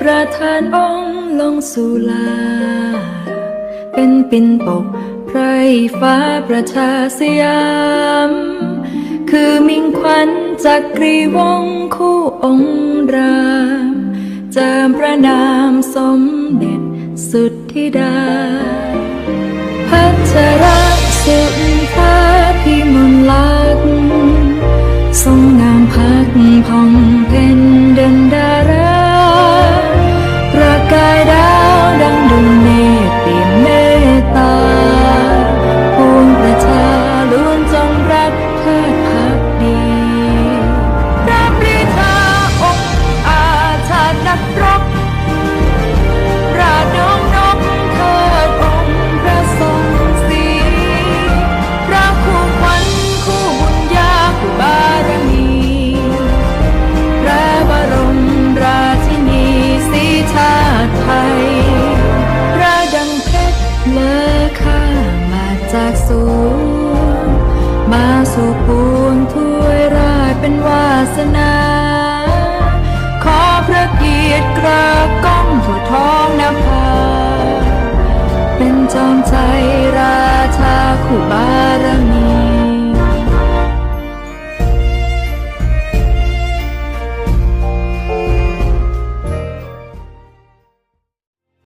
ประธานองค์ลงสู่ลา เป็นปินปกไพรฟ้าประชาสยาม คือมิ่งขวัญจักรีวงคู่องค์รามเจิมพระนามสมเด็จสุดธิดา พัชรสุนทาพิมลลักษณ์ทรงงามพักผ่อง สู่ปวงถ้วยราชเป็นวาสนา ขอพระเกียรติกระก้องถั่วท้องนภาเป็นจอมใจรา